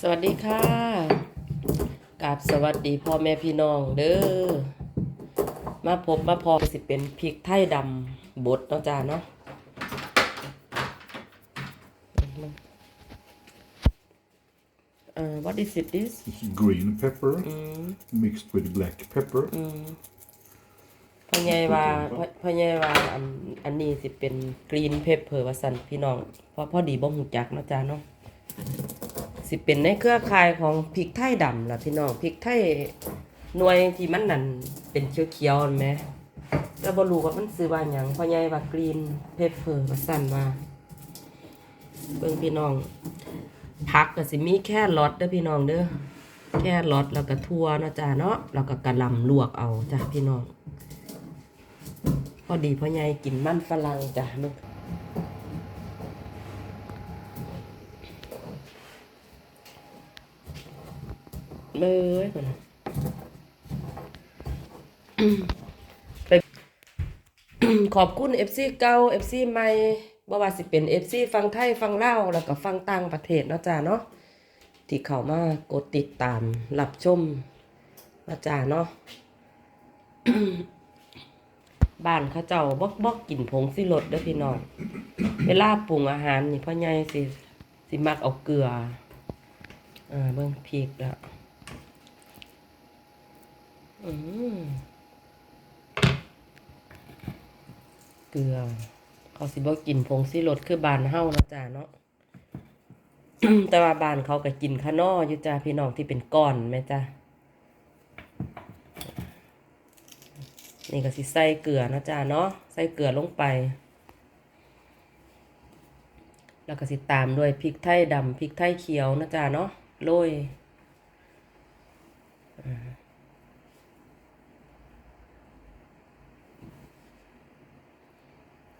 สวัสดีค่ะกราบสวัสดีพ่อแม่พี่น้องเด้อ มาพบมาพอสิเป็นพริกไทยดำบดเนาะจ้าเนาะเอ่อ what is it this It's green pepper Mm. mixed with black pepper. พ่อใหญ่ว่าพ่อพ่อใหญ่ว่าอันอันนี้สิเป็นกรีนเพปเปอร์ว่าซั่นพี่น้องเพราะพอดีบ่ฮู้จักเนาะจ้าเนาะ สิเป็นในเครือข่ายของพริกไทยดำล่ะพี่น้องพริกไทยหน่วยที่มันนั่นเป็นเขียวๆนั่นแหมแต่บ่รู้ว่ามันชื่อว่าหยังพ่อใหญ่ว่ากรีนเพปเปอร์ว่าซั่นว่าเบิ่งพี่น้องผักก็สิมีแค่รสเด้อพี่น้องเด้อแค่รสแล้วก็ทั่วเนาะจ้าเนาะแล้วก็กระลำลวกเอาจ้ะพี่น้องพอดีพ่อใหญ่กินมันฝรั่งจ้ะมึง เลยคนไปขอบคุณ FC เก่า FC ใหม่บ่ว่าสิเป็น FC ฟังไทยฟังเล่าแล้วก็ฟังต่างประเทศเนาะจ้าเนาะที่เข้ามากดติดตามรับชมนะจ้าเนาะบ้านเขาเจ้าบอกบอกกินผงสิรสเด้อพี่น้องเวลาปรุงอาหารนี่พ่อใหญ่สิสิมักเอาเกลืออ่าเบิ่งพริกแล้ว เกลือเขาสิบ่กินผงสิรสคือบานเฮานะจ้าเนาะแต่ว่าบานเขาก็กินข้านออยู่จ้าพี่น้องที่เป็นก้อนแม่จ้านี่ก็สิใส่เกลือนะจ๊ะเนาะใส่เกลือลงไป แล้วก็สิตามด้วยพริกไทยดำพริกไทยเขียวนะจ๊ะเนาะโรยอ่า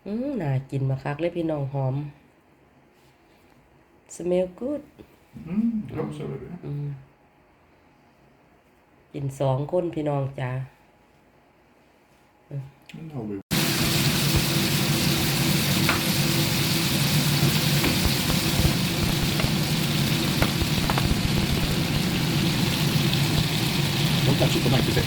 อืมน่ากินมาคักเลยพี่น้องหอม smell good Mm, absolutely. กินสองคนพี่น้องจ้า And now we ผมตัดชุดประมาณกี่เซน